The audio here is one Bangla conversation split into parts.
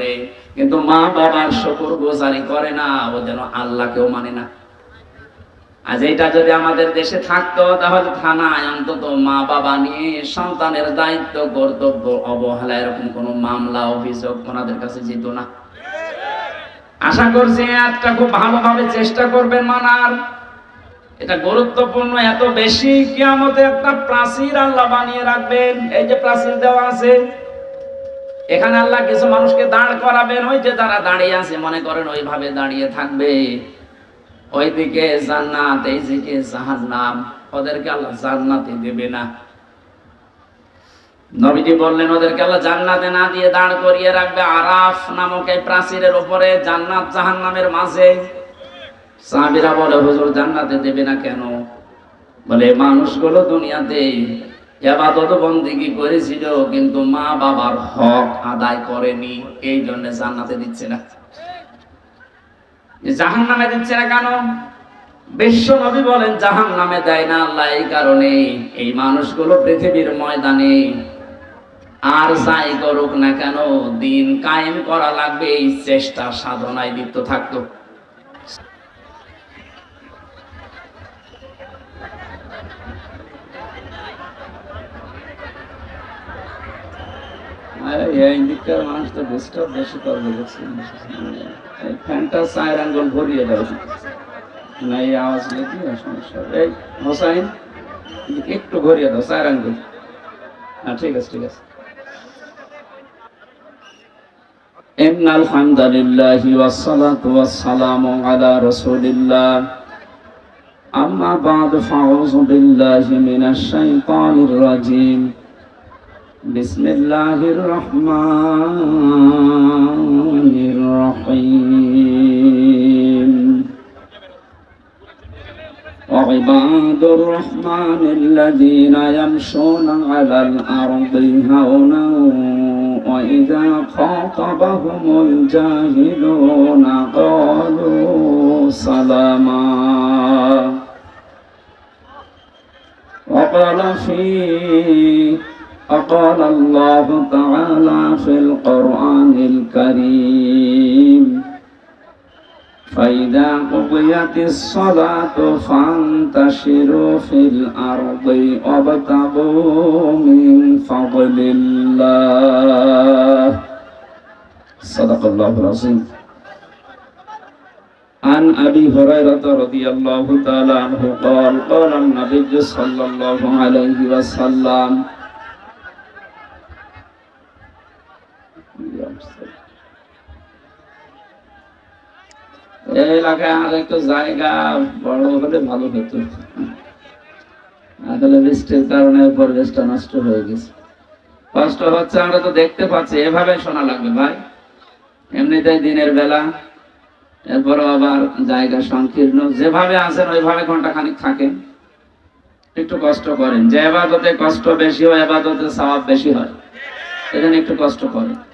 করে। কিন্তু মা বাবার শুকুর গোজারি করে না, ও যেন আল্লাহকেও মানে না। আজ এটা যদি আমাদের দেশে থাকতো, তাহলে থানায় অন্তত মা বাবা নিয়ে সন্তানের দায়িত্ব, কর্তব্য, অবহেলা এরকম কোনো মামলা, অভিযোগ ওনাদের কাছে যেত না। আশা করছি একটা খুব ভালোভাবে চেষ্টা করবেন মানার। এটা গুরুত্বপূর্ণ, এত বেশি কিয়ামতে একটা প্রাচীর আল্লাহ বানিয়ে রাখবেন। এই যে প্রাচীর দেওয়া আছে এখানে আল্লাহ কিছু মানুষকে দাঁড় করাবেন, ওই যে যারা দাঁড়িয়ে আছে, মনে করেন ওইভাবে দাঁড়িয়ে থাকবে। ওইদিকে জান্নাত এইদিকে জাহান্নাম, ওদেরকে আল্লাহ জান্নাতে দেবে না। নবীজি বললেন, ওদেরকে আল্লাহ জান্নাতে না দিয়ে দাঁড় করিয়ে রাখবে। আরাফ নামক এই প্রাচীরের উপরে জান্নাত জাহান্নামের মাঝে। সাহাবীরা বলে, হুজুর, জান্নাতে দেবে না কেন? বলে, মানুষগুলো দুনিয়াতে এবাদত বন্দিগি করেছিল, কিন্তু মা বাবার হক আদায় করেনি, এই জন্য জান্নাতে দিচ্ছে না। জাহান নামে দিচ্ছে না কেন? বিশ্ব নবী বলেন জাহান নামে দেয় না আল্লাহ, এই কারণে এই মানুষগুলো পৃথিবীর ময়দানে আর যাই করুক না কেন, দিন কায়েম করা লাগবে, এই চেষ্টা সাধনায় লিপ্ত থাকতো। এই দিককার মানুষ তো ডিস্টার্ব বেশি করবে দেখছি এই ফ্যানটা চায়ের আঙ্গুল ভরিয়ে দাও না এই আওয়াজ লেগে সমস্যা হবে। এই হোসাইন এদিকে একটু ভরিয়ে দাও চায়ের আঙ্গুল হ্যাঁ ঠিক আছে ঠিক আছে إن الحمد لله والصلاة والسلام على رسول الله أما بعد فأعوذ بالله من الشيطان الرجيم بسم الله الرحمن الرحيم. وعباد الرحمن الذين يمشون على الأرض هونا وإذا خاطبهم الجاهلون قالوا سلاما. وقال في وقال الله تعالى في القرآن الكريم فإذا قضيت الصلاة فانتشروا في الأرض وابتغوا من فضل الله صدق الله العظيم عن أبي هريرة رضي الله تعالى عنه قال قال النبي صلى الله عليه وسلم এলাকায় আর জায়গা বড় হলে ভালো হতো। আসলে বৃষ্টির কারণে পরিবেশটা নষ্ট হয়ে গেছে। কষ্ট হচ্ছে, আমরা তো দেখতে পাচ্ছি, এভাবে শোনা লাগবে ভাই। এমনিতেই দিনের বেলা, এরপরও আবার জায়গা সংকীর্ণ। যেভাবে আছেন, ওইভাবে ঘণ্টা খানিক থাকেন। একটু কষ্ট করেন। যে এবাদতে কষ্ট বেশি হয় এবাদতে সওয়াব বেশি হয়। এখানে একটু কষ্ট করেন।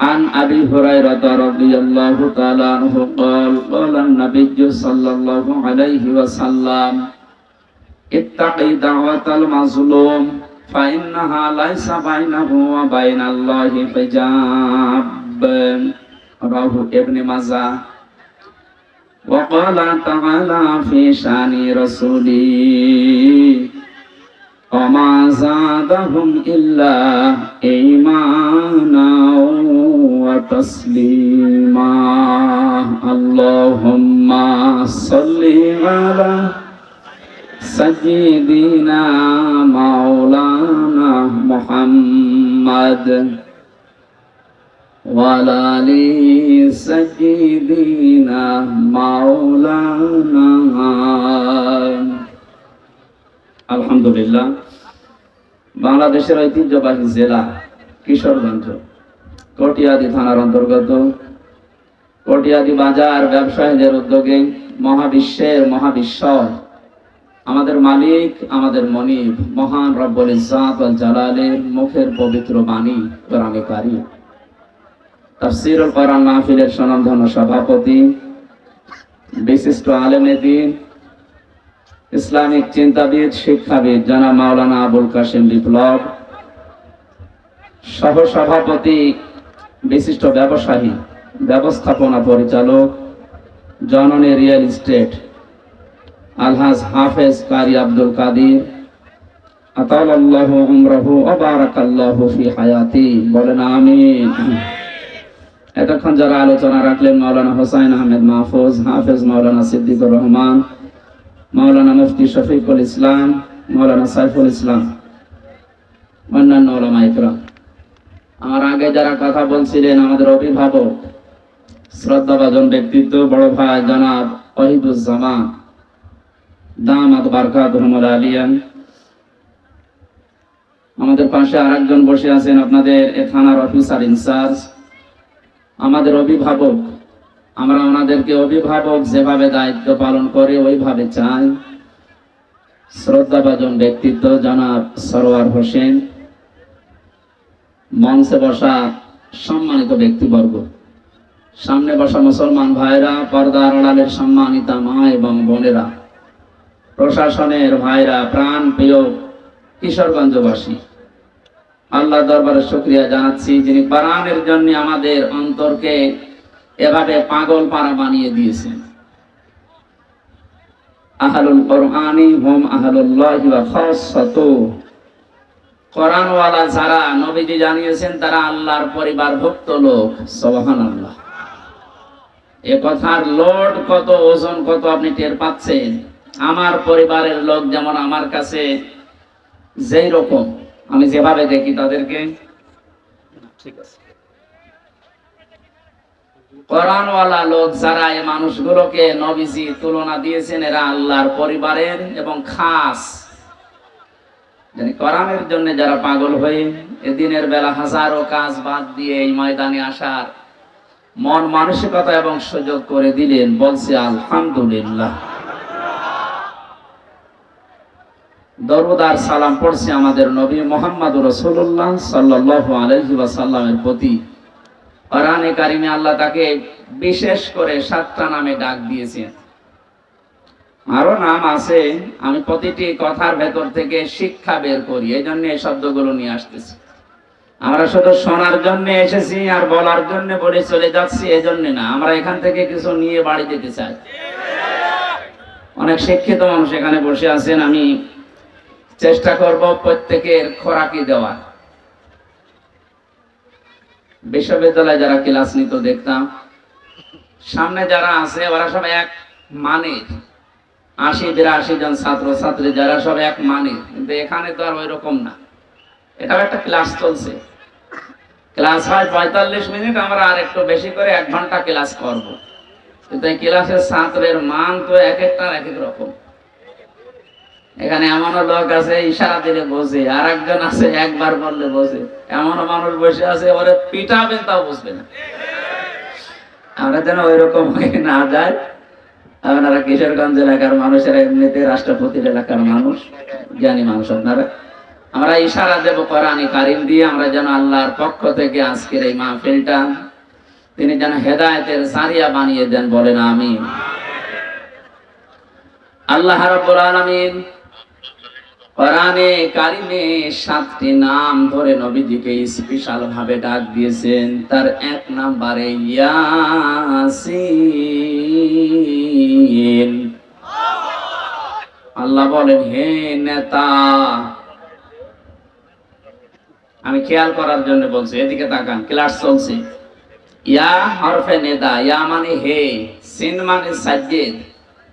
عن أبي هريرة رضي الله تعالى عنه قال قال النبي صلى الله عليه وسلم اتقي دعوة المظلوم فإنها ليس بينه وبين الله حجاب رواه ابن ماجه وقال تعالى في شان رسوله وما زادهم إلا إيمانا وتسليما. اللهم صل على سيدنا مولانا محمد وعلى آل سيدنا مولانا আলহামদুলিল্লাহ। বাংলাদেশের ঐতিহ্যবাহী জেলা কিশোরগঞ্জ কটিয়াদি থানার অন্তর্গত। কটিয়াদি বাজার ব্যবসায়ীদের উদ্যোগে মহাবিশ্বের মহাবিশ্বর। আমাদের মালিক, আমাদের মনিব, মহান রব্বুল ওয়াল জালালের মুখের পবিত্র বাণী কোরআনে কারীম তাফসীরুল কোরআন মাহফিলের স্বনামধন্য সভাপতি, বিশিষ্ট আলেমে দ্বীন ইসলামিক চিন্তাবিদ, শিক্ষাবিদ জানা মাওলানা আবুল কাসিম বিপ্লব সহ সভাপতি বিশিষ্ট ব্যবসায়ী, ব্যবস্থাপনা পরিচালক, জননী রিয়েল এস্টেট আলহাজ হাফেজ কারি আব্দুল কাদির বলেন এতক্ষণ যারা আলোচনা রাখলেন মাওলানা হোসাইন আহমেদ মাহফুজ, হাফেজ মাওলানা সিদ্দিকুর রহমান মাওলানা মুফতি শফিকুল ইসলাম, মাওলানা সাইফুল ইসলাম, অন্যান্য ওলামা ইকরাম। আমার আগে যারা কথা বলছিলেন আমাদের অভিভাবক, শ্রদ্ধাভাজন ব্যক্তিত্ব, বড় ভাই জনাব ওহিদুজ্জামান দামাত বারকাত রহমুল আলিয়ান। আমাদের পাশে আরেকজন বসে আছেন আপনাদের এ থানার অফিসার ইনচার্জ। আমাদের অভিভাবক আমরা ওনাদেরকে অভিভাবক যেভাবে দায়িত্ব পালন করে, ওইভাবে চাই। শ্রদ্ধাভাজন ব্যক্তিত্ব, জনাব সরোয়ার হোসেন। মঞ্চে বসা সম্মানিত ব্যক্তিবর্গ। সামনে বসা মুসলমান ভাইরা, পর্দার আড়ালের সম্মানিতা মা এবং বোনেরা। প্রশাসনের ভাইরা প্রাণ প্রিয় কিশোরগঞ্জবাসী। আল্লাহ দরবারে শুক্রিয়া জানাচ্ছি যিনি কোরআনের জন্য আমাদের অন্তরকে এভাবে পাগল পাড়া বানিয়ে দিয়েছেন আহলুল কোরআনি যারা নবীজি জানিয়েছেন, তারা আল্লাহর পরিবারভুক্ত লোক। সুবহানাল্লাহ। এ কথার লোড কত, ওজন কত আপনি টের পাচ্ছেন? আমার পরিবারের লোক যেমন আমার কাছে যেই রকম। আমি যেভাবে দেখি তাদেরকে। ঠিক আছে। কোরআনওয়ালা লোক যারা এই মানুষগুলোকে নবীজি তুলনা দিয়েছেন, এরা আল্লাহর পরিবারের এবং খাস। কোরআনের জন্য যারা পাগল হয়ে এদিনের বেলা হাজারো কাজ বাদ দিয়ে এই ময়দানে আসার মন মানসিকতা এবং সুযোগ করে দিলেন, বলছে, আলহামদুলিল্লাহ। দরুদার সালাম পড়ছে আমাদের নবী মোহাম্মদ রসুল্লাহ সাল্লাহ আলহি সাল্লামের প্রতি। কোরআনে কারিমে আল্লাহ তাকে বিশেষ করে সাতটা নামে ডাক দিয়েছেন আরও নাম আছে, আমি প্রতিটি কথার ভেতর থেকে শিক্ষা বের করি এই জন্য এই শব্দগুলো নিয়ে আসতেছি। আমরা শুধু শোনার জন্য এসেছি আর বলার জন্য বলে চলে যাচ্ছি এই জন্য না, আমরা এখান থেকে কিছু নিয়ে বাড়ি যেতে চাই। অনেক শিক্ষিত মানুষ এখানে বসে আছেন, আমি চেষ্টা করব প্রত্যেকের খোরাকি দেওয়ার। বিশ্ববিদ্যালয়ে যারা ক্লাস নিত দেখতাম, সামনে যারা আছে, ওরা সব এক মানের। আশি, বিরাশি জন ছাত্র, ছাত্রী, যারা সব এক মানের। কিন্তু এখানে তো আর ওই রকম না। এটাও একটা ক্লাস চলছে। ক্লাস হয় পঁয়তাল্লিশ মিনিট, আমরা আর একটু বেশি করে এক ঘণ্টা ক্লাস করব। কিন্তু ক্লাসের ছাত্রের মান তো এক একটার এক এক রকম। এখানে এমনও লোক আছে ইশারা দিলে বোঝে আর একজন আছে, একবার বললে বোঝে। এমনও মানুষ বসে আছে, ওরে পিটাবেন তাও বুঝবে না। আমরা যেন ওই রকম না যায় আপনারা কিশোরগঞ্জ এলাকার মানুষেরা এমনিতে রাষ্ট্রপতির এলাকার মানুষ জ্ঞানী মানুষ আপনারা। আমরা ইশারা দেব কোরআনী কারিম দিয়ে, আমরা যেন আল্লাহর পক্ষ থেকে আজকের এই মাহফিলটা তিনি যেন হেদায়েতের সারিয়া বানিয়ে দেন বলেন আমি আল্লাহ রাব্বুল আলামিন কোরআনে কারিমে সাতটি নাম ধরে নবীজিকে স্পেশাল ভাবে ডাক দিয়েছেন। তার এক নাম্বারে ইয়াসিন। আল্লাহ বলেন, হে নেতা, আমি খেয়াল করার জন্য বলছি, এদিকে তাকান, ক্লাস চলছে। ইয়া হরফে নেতা ইয়া মানে হে, সিন মানে সাজ্জেদ,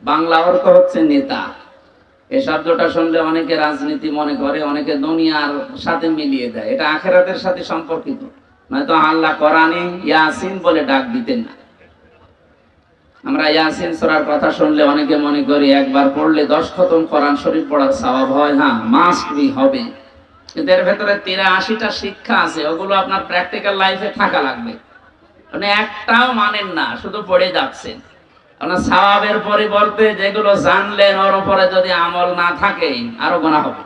বাংলা অর্থ হচ্ছে নেতা। এই শব্দটা শুনলে অনেকে রাজনীতি মনে করে, অনেকে দুনিয়ার সাথে মিলিয়ে দেয়। এটা আখেরাতের সাথে সম্পর্কিত। নয়তো আল্লাহ কোরআনে ইয়াসিন বলে ডাক দিতেন না। আমরা ইয়াসিন সরার কথা শুনলে অনেকে মনে করি, একবার পড়লে দশ খতম কোরআন শরীফ পড়ার স্বভাব হয়। হ্যাঁ মাস্ট বি হবে। কিন্তু এর ভেতরে তেরা আশিটা শিক্ষা আছে, ওগুলো আপনার প্র্যাকটিক্যাল লাইফে থাকা লাগবে। মানে একটাও মানেন না, শুধু পড়ে যাচ্ছেন। পরিবর্তে যেগুলো জানলেন ওর উপরে যদি আমল না থাকে, আরও গোনা হবে।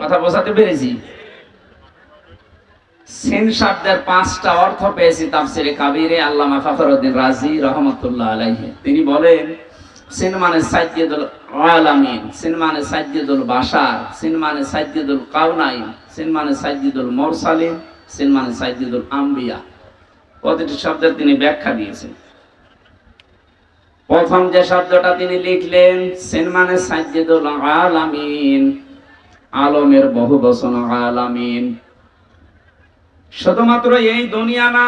কথা বোঝাতে পেরেছি? সিন শব্দের পাঁচটা অর্থ পেয়েছি কাবিরে আল্লামা রাজি রহমতুল্লাহ তিনি বলেন, সিন মানে সাজ্জিদুল আলামিন, সিন মানে বাশার, সিন মানে কাউনাইন সিন মানে সিনমান সাইদুল আম্বিয়া। প্রতিটি শব্দের তিনি ব্যাখ্যা দিয়েছেন। প্রথম যে শব্দটা তিনি লিখলেন, সিনমানে সাইদুল আলামিন, আলমের বহু বচন আলামিন। শুধুমাত্র এই দুনিয়া না,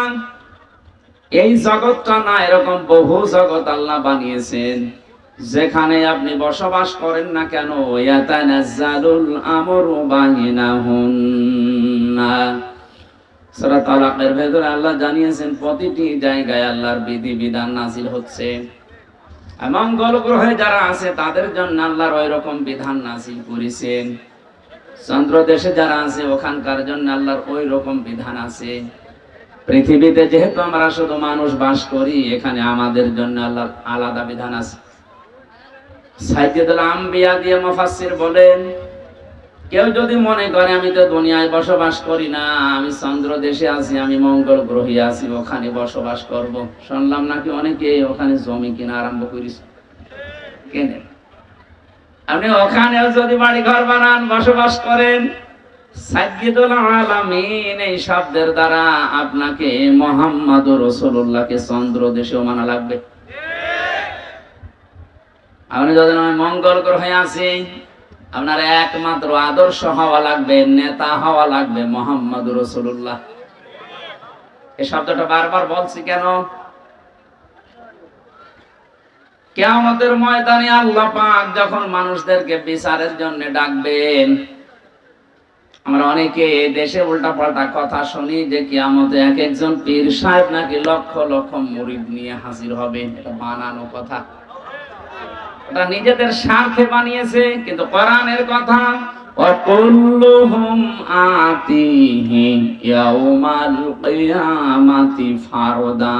এই জগৎটা না, এরকম বহু জগৎ আল্লাহ বানিয়েছেন, যেখানে আপনি বসবাস করেন না কেন? ইয়াতানাজ্জালুল আমরু বাইনাহুন্না। সূরা তালাকের ভেতরে আল্লাহ জানিয়েছেন, প্রতিটি জায়গায় আল্লাহর বিধি বিধান নাজিল হচ্ছে। মঙ্গল গ্রহে যারা আছে, তাদের জন্য আল্লাহর ওই রকম বিধান নাজিল করেছেন। চন্দ্র দেশে যারা আছে, ওখানকার জন্য আল্লাহর ওই রকম বিধান আছে। পৃথিবীতে যেহেতু আমরা শুধু মানুষ বাস করি, এখানে আমাদের জন্য আল্লাহর আলাদা বিধান আছে। সাইদুল আম্বিয়া দিয়ে মুফাসসির বলেন কেউ যদি মনে করে, আমি তো দুনিয়ায় বসবাস করি না, আমি চন্দ্র দেশে আছি, আমি মঙ্গল গ্রহে আছি, ওখানে বসবাস করব। শুনলাম নাকি অনেকে ওখানে জমি কিনা আরম্ভ করিস কেনেন আপনি ওখানেও যদি বাড়ি ঘর বানান, বসবাস করেন এই শব্দের দ্বারা আপনাকে মোহাম্মদ রসুল্লাহকে চন্দ্র দেশেও মানা লাগবে। আপনি যদি মঙ্গল গ্রহে আছি আপনার একমাত্র আদর্শ হওয়া লাগবে, নেতা হওয়া লাগবে মোহাম্মদ রসুল্লাহ এই শব্দটা বারবার বলছি কেন? কেয়ামতের ময়দানে আল্লাহ পাক যখন মানুষদেরকে বিচারের জন্য ডাকবেন, আমরা অনেকে দেশে উল্টা পাল্টা কথা শুনি যে কিয়ামতে এক একজন পীর সাহেব নাকি লক্ষ লক্ষ মুরিদ নিয়ে হাজির হবে, এটা বানানো কথা। এটা নিজেদের স্বার্থে বানিয়েছে কিন্তু কোরআনের কথা وكلهم آتيه يوم القيامة فردا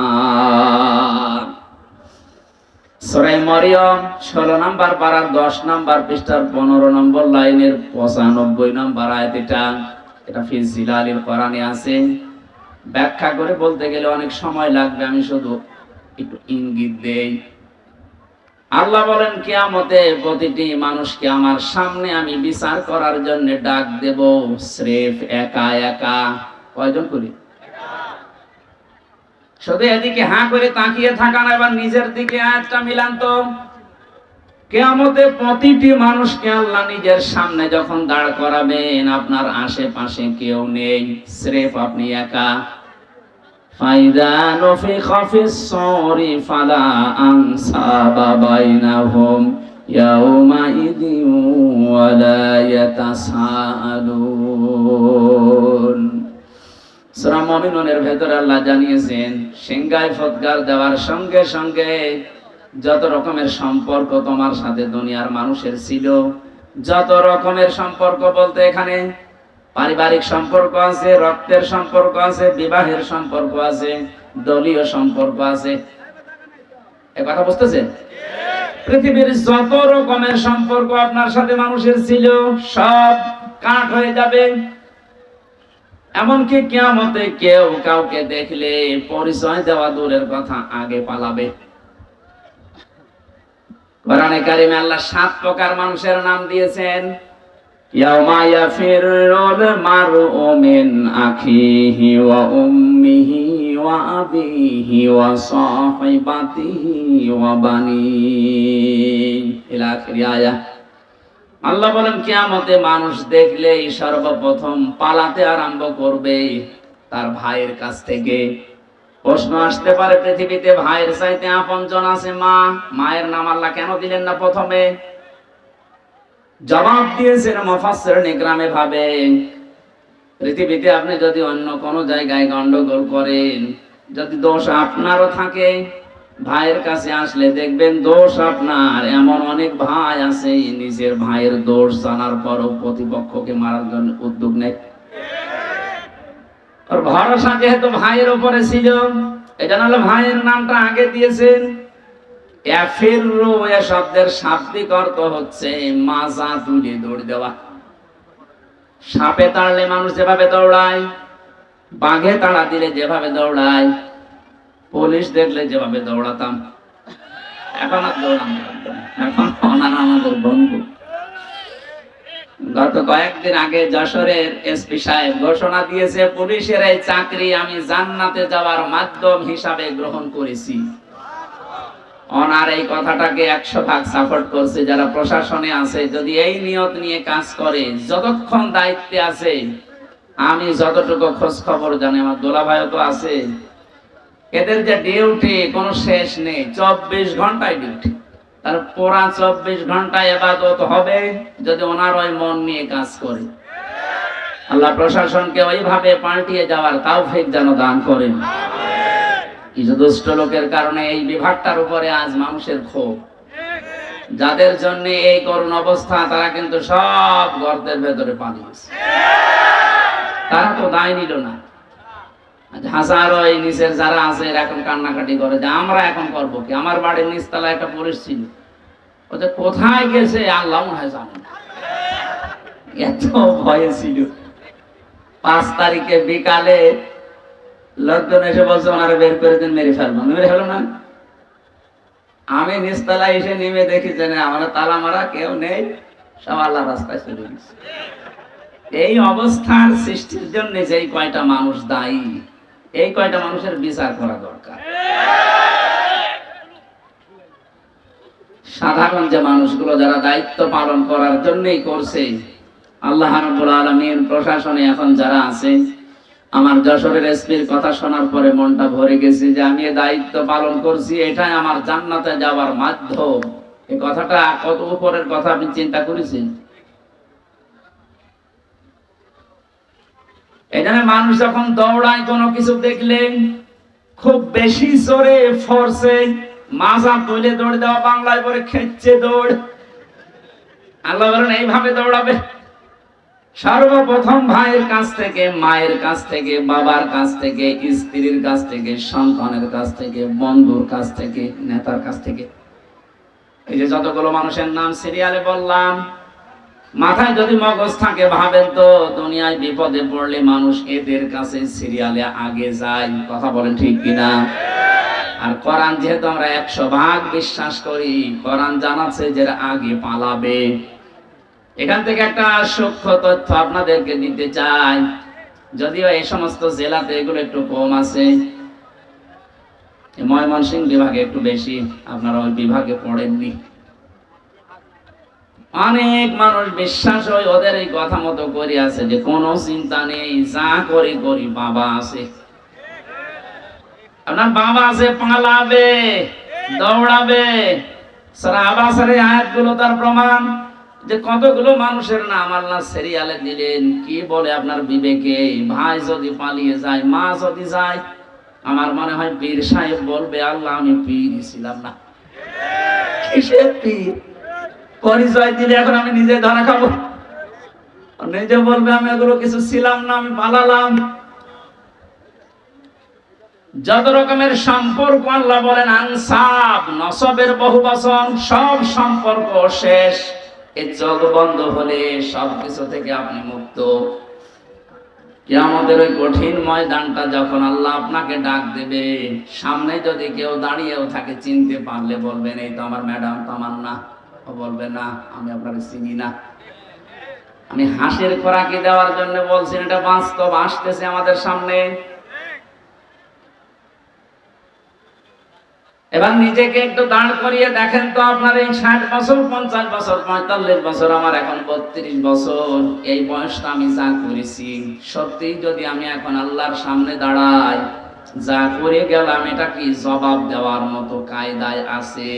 সরাই মরিয়ম ষোলো নাম্বার পাড়ার দশ নাম্বার পৃষ্ঠার পনেরো নম্বর লাইনের পঁচানব্বই নাম্বার আয়াত এটা এটা ফিজিলালিল কোরআনে আছে ব্যাখ্যা করে বলতে গেলে অনেক সময় লাগবে আমি শুধু একটু ইঙ্গিত দেই আল্লাহ বলেন, কিয়ামতে প্রতিটি মানুষকে আমার সামনে আমি বিচার করার জন্য ডাক দেব, স্রেফ একা একা। কয়জন করি? শুধু এদিকে হাঁ করে তাকিয়ে থাকা না, এবার নিজের দিকে আয়াতটা মিলান তো কেয়ামতে প্রতিটি মানুষকে আল্লাহ নিজের সামনে যখন দাঁড় করাবেন, আপনার আশেপাশে কেউ নেই, স্রেফ আপনি একা। ভেতরে আল্লাহ জানিয়েছেন সিংগায় ফৎকার দেওয়ার সঙ্গে সঙ্গে যত রকমের সম্পর্ক তোমার সাথে দুনিয়ার মানুষের ছিল, যত রকমের সম্পর্ক বলতে এখানে পারিবারিক সম্পর্ক আছে, রক্তের সম্পর্ক আছে, বিবাহের সম্পর্ক আছে, দলীয় সম্পর্ক আছে। এ কথা বুঝতেছেন? পৃথিবীর যত রকমের সম্পর্ক আপনার সাথে মানুষের ছিল, সব কাট হয়ে যাবে। এমনকি কিয়ামতে কেউ কাউকে দেখলে পরিচয় দেওয়া দূরের কথা আগে পালাবে। কোরআনে কারিমে আল্লাহ সাত প্রকার মানুষের নাম দিয়েছেন। আখিহি ওয়া উম্মিহি ওয়া আবিহি ওয়া সাহিবাতিহি ওয়া বানিহি। ইলা আখির আয়াত আল্লাহ বলেন, কিয়ামতে মানুষ দেখলেই সর্বপ্রথম পালাতে আরম্ভ করবে তার ভাইয়ের কাছ থেকে। প্রশ্ন আসতে পারে পৃথিবীতে, ভাইয়ের চাইতে আপনজন আছে মা? মায়ের নাম আল্লাহ কেন দিলেন না প্রথমে? জবাব দিয়েছেন মফাসসির নিকরামে ভাবে, পৃথিবীতে আপনি যদি অন্য কোনো জায়গায় গন্ডগোল করেন, যদি দোষ আপনারও থাকে, ভাইয়ের কাছে আসলে দেখবেন দোষ আপনার। এমন অনেক ভাই আছে, নিজের ভাইয়ের দোষ জানার পরও প্রতিপক্ষকে মারার জন্য উদ্যোগ নেয় ভরসা যেহেতু ভাইয়ের উপরে ছিল, এটা নাহলে ভাইয়ের নামটা আগে দিয়েছেন। শব্দের শাব্দিক অর্থ হচ্ছে মাজা তুলে, দৌড় দেওয়া। সাপে তাড়লে মানুষ যেভাবে দৌড়ায়, বাঘে তাড়া দিলে যেভাবে দৌড়ায়, পুলিশ দেখলে যেভাবে দৌড়াতাম। এখন আর দৌড়াম এখন ওনারা আমাদের বন্ধু। গত কয়েকদিন আগে যশোরের এসপি সাহেব ঘোষণা দিয়েছে, পুলিশের এই চাকরি আমি জান্নাতে যাওয়ার মাধ্যম হিসাবে গ্রহণ করেছি। ওনার এই কথাটাকে একশো ভাগ সাপোর্ট করছে যারা প্রশাসনে আছে। যদি এই নিয়ত নিয়ে কাজ করে, যতক্ষণ দায়িত্বে আছে, আমি যতটুকু খোঁজ খবর জানি, আমার দোলা ভাইও তো আছে। এদের যে ডিউটি কোনো শেষ নেই। চব্বিশ ঘন্টায় ডিউটি তার পুরা চব্বিশ ঘন্টায় এবাদত হবে যদি ওনার ওই মন নিয়ে কাজ করে। আল্লাহ প্রশাসনকে ওইভাবে পাল্টিয়ে যাওয়ার তাও ফেক যেন দান করেন। কিছু লোকের কারণে এই বিভাগটার উপরে আজ মানুষের ক্ষোভ। যাদের জন্য এই করুণ অবস্থা, তারা কিন্তু সব গর্তের ভেতরে পালিয়েছে তারা তো দায় নিল না। হাজারো এই নিচের যারা আছে এখন কান্নাকাটি করে যে আমরা এখন করব কি? আমার বাড়ির নিচতলা একটা পুলিশ ছিল। ওদের কোথায় গেছে, আল্লাহ মনে হয় জানে না। এত ভয়ে ছিল। পাঁচ তারিখে বিকালে লোকজন এসে বলছে, ওনারা বের করে দিন, মেরে ফেলব। মেরে ফেলো না। আমি এসে নেমে দেখি যে তালা মারা কেউ নেই, সব আল্লাহ রাস্তায় চলে গেছে। এই অবস্থার সৃষ্টির জন্য কয়টা মানুষ দায়ী, এই কয়টা মানুষের বিচার করা দরকার। সাধারণ যে মানুষগুলো যারা দায়িত্ব পালন করার জন্যই করছে, আল্লাহ রাব্বুল আলামিন প্রশাসনে এখন যারা আছে আমার যশোরের এসপির কথা শোনার পরে মনটা ভরে গেছে যে আমি দায়িত্ব পালন করছি, এটাই আমার জান্নাতে যাওয়ার মাধ্যম। এই কথাটা কত উপরের কথা আপনি চিন্তা করেছেন? এখানে মানুষ যখন দৌড়ায়, কোনো কিছু দেখলেন খুব বেশি জোরে ফোর্সে মাজা তুলে দৌড় দেওয়া বাংলায় পরে খেচ্ছে দৌড়। আল্লাহ বলেন, এইভাবে দৌড়াবে। সর্বপ্রথম ভাইয়ের কাছ থেকে, মায়ের কাছ থেকে, বাবার কাছ থেকে, স্ত্রীর কাছ থেকে, সন্তানের কাছ থেকে, বন্ধুর কাছ থেকে, নেতার কাছ থেকে। এই যে যতগুলো মানুষের নাম সিরিয়ালে বললাম, মাথায় যদি মগজ থাকে ভাবেন তো, দুনিয়ায় বিপদে পড়লে মানুষ এদের কাছে সিরিয়ালে আগে যায়। কথা বলেন ঠিক কিনা? আর কোরআন যেহেতু আমরা একশো ভাগ বিশ্বাস করি, কোরআন জানাচ্ছে যে আগে পালাবে। এখান থেকে একটা সূক্ষ্ম তথ্য আপনাদেরকে দিতে চাই। যদিও এই সমস্ত জেলাতে এগুলো একটু কম আছে, ময়মনসিংহ বিভাগে একটু বেশি, আপনারা ওই বিভাগে পড়েননি। অনেক মানুষ বিশ্বাস হয় ওদের এই কথা মতো করে আছে যে কোনো চিন্তা নেই, যা করি করি বাবা আছে। আপনার বাবা আছে, পালাবে, দৌড়াবে, সারা আবাসের আয়াতগুলো তার প্রমাণ। যে কতগুলো মানুষের নাম আল্লাহ সিরিয়ালে দিলেন? কি বলে আপনার বিবেকে? ভাই যদি পালিয়ে যায়, মা যদি যায়, আমার মনে হয় পীর সাহেব বলবে, আল্লাহ, আমি পীর ছিলাম না। পরিচয় দিলে এখন আমি নিজে ধরা খাব। নিজে বলবে, আমি এগুলো কিছু ছিলাম না, আমি পালালাম। যত রকমের সম্পর্ক আল্লাহ বলেন, আনসাব, নসবের বহু বচন সব সম্পর্ক শেষ। এই চোখ বন্ধ হলে সব কিছু থেকে আপনি মুক্ত। আমাদের ওই কঠিন ময়দানটা যখন আল্লাহ আপনাকে ডাক দেবে, সামনে যদি কেউ দাঁড়িয়েও থাকে, চিনতে পারলে বলবেন, এই তো আমার ম্যাডাম, তো আমার না। ও বলবে, না, আমি আপনাকে চিনি না। আমি হাসির খোরাকি দেওয়ার জন্য বলছি, এটা বাস্তব, আসতেছে আমাদের সামনে। এবার নিজেকে একটু দাঁড় করিয়ে দেখেন তো আপনার এই ষাট বছর, পঞ্চাশ বছর, পঁয়তাল্লিশ বছর, আমার এখন বত্রিশ বছর। এই বয়সটা আমি যা করেছি সত্যি যদি আমি এখন আল্লাহর সামনে দাঁড়াই, যা করে গেলাম, এটা কি জবাব দেওয়ার মতো কায়দায় আছে?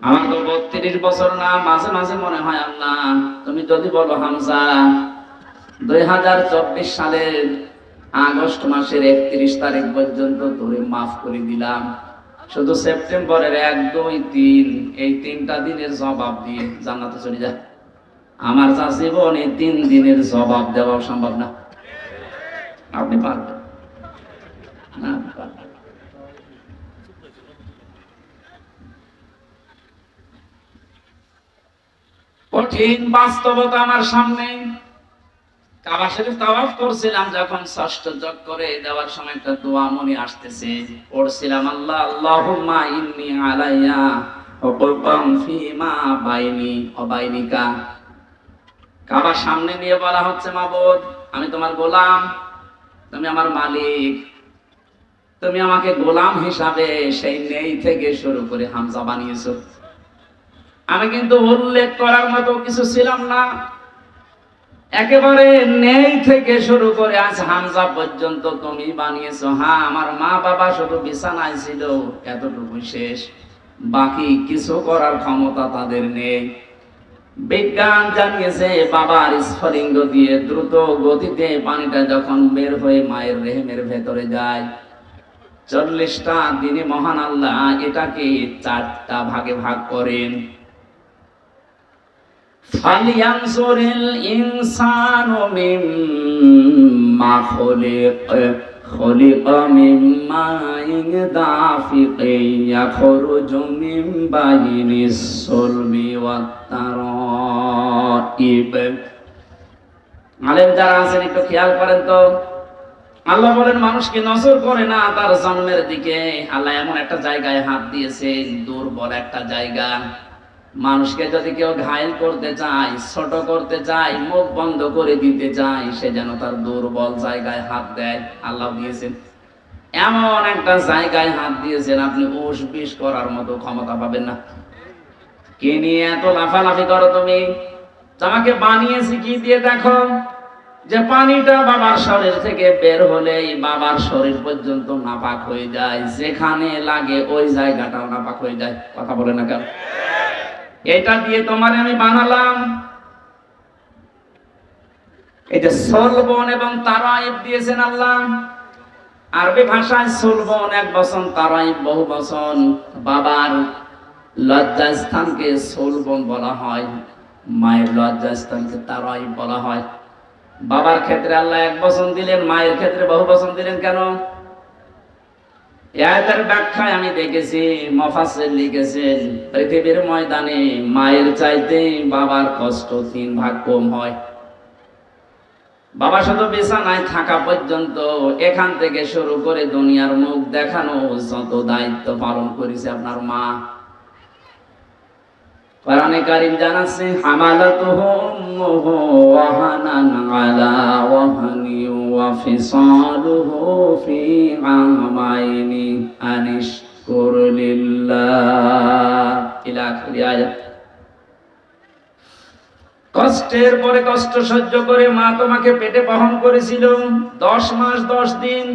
আমার তো বত্রিশ বছর না, মাঝে মাঝে মনে হয়, আল্লাহ, তুমি যদি বলো হামজা, দুই হাজার চব্বিশ সালের আগস্ট মাসের একত্রিশ তারিখ পর্যন্ত ধরে মাফ করে দিলাম। শুধু সেপ্টেম্বরের এক, দুই, তিন, এই তিনটা দিনের জবাব দিয়ে জান্নাতে চলে যায় আমার যা জীবন, এই তিন দিনের জবাব দেওয়া সম্ভব না। আপনি পারবেন? কঠিন বাস্তবতা আমার সামনে। কাবা শরীফ তাওয়াফ করছিলাম, যখন ষষ্ঠ যোগ করে দেওয়ার সময় একটা দোয়া মনে আসতেছে। পড়ছিলাম, আল্লাহ, আল্লাহুম্মা ইন্নি আলাইয়া ফিমা বাইনি কাবার সামনে নিয়ে বলা হচ্ছে, মাবুদ, আমি তোমার গোলাম, তুমি আমার মালিক। তুমি আমাকে গোলাম হিসাবে সেই নেই থেকে শুরু করে হামজা বানিয়েছো। আমি কিন্তু উল্লেখ করার মতো কিছু ছিলাম না। একেবারে নেই থেকে শুরু করে আজ হামজা পর্যন্ত তুমি বানিয়েছো। হ্যাঁ আমার মা বাবা শুধু বিছানায় ছিল এতটুকু শেষ। বাকি কিছু করার ক্ষমতা তাদের নেই। বিজ্ঞান জানিয়েছে, বাবার স্ফলিঙ্গ দিয়ে দ্রুত গতিতে পানিটা যখন বের হয়ে মায়ের রেহেমের ভেতরে যায়, চল্লিশটা দিনে মহান আল্লাহ এটাকে চারটা ভাগে ভাগ করেন। فلينظر الإنسان مما خلق خلق من ماء دافق يخرج من بين الصلب والترائب আলেম যারা আছেন একটু খেয়াল করেন তো আল্লাহ বলেন মানুষকে নজর করে না তার জন্মের দিকে আল্লাহ এমন একটা জায়গায় হাত দিয়েছে দুর্বল একটা জায়গা মানুষকে যদি কেউ ঘায়ল করতে চায়, ছোট করতে চায়, মুখ বন্ধ করে দিতে চায়, সে যেন তার দুর্বল জায়গায় হাত দেয়। আল্লাহ দিয়েছেন। এমন একটা জায়গায় হাত দিয়েছেন, আপনি উস বিষ করার মতো ক্ষমতা পাবেন না। কে নিয়ে এত লাফালাফি করো তুমি? তোমাকে বানিয়েছি কি দিয়ে দেখো? যে পানিটা বাবার শরীর থেকে বের হলেই বাবার শরীর পর্যন্ত নাপাক হয়ে যায়। যেখানে লাগে ওই জায়গাটাও নাপাক হয়ে যায়। কথা বলে না কেন? এটা দিয়ে তোমার আমি বানালাম। এই যে সলবন এবং তারাইব দিয়েছেন আল্লাহ। আরবি ভাষায় সলবন এক বছর তারাইব বহু বছর বাবার লজ্জাস্থানকে সলবন বলা হয়, মায়ের লজ্জাস্থানকে তারাইব বলা হয়। বাবার ক্ষেত্রে আল্লাহ এক বছর দিলেন, মায়ের ক্ষেত্রে বহু বছর দিলেন কেন? এর ব্যাখ্যায় আমি দেখেছি মফাসের লিখেছেন, পৃথিবীর ময়দানে মায়ের চাইতে বাবার কষ্ট তিন ভাগ কম হয়। বাবা শুধু বিছানায় থাকা পর্যন্ত এখান থেকে শুরু করে দুনিয়ার মুখ দেখানো যত দায়িত্ব পালন করেছে আপনার মা। কোরআনে কারিম জানাচ্ছে হামালাতুহু উম্মুহু ওয়াহানান আলা ওয়াহানি ওয়া ফিসালুহু ফি আমাইনি আনিশকুর লিল্লাহ। ইলা আখিরি আয়াত। কষ্টের পরে কষ্ট সহ্য করে মা তোমাকে পেটে বহন করেছিল। দশ মাস, দশ দিন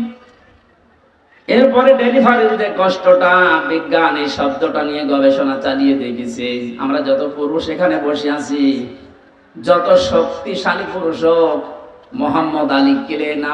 এরপরে ডেলিভারির যে কষ্টটা, বিজ্ঞান এই শব্দটা নিয়ে গবেষণা চালিয়ে দেখেছে। আমরা যত পুরুষ এখানে বসে আছি, যত শক্তিশালী পুরুষ হোক, মোহাম্মদ আলী কিলে নাম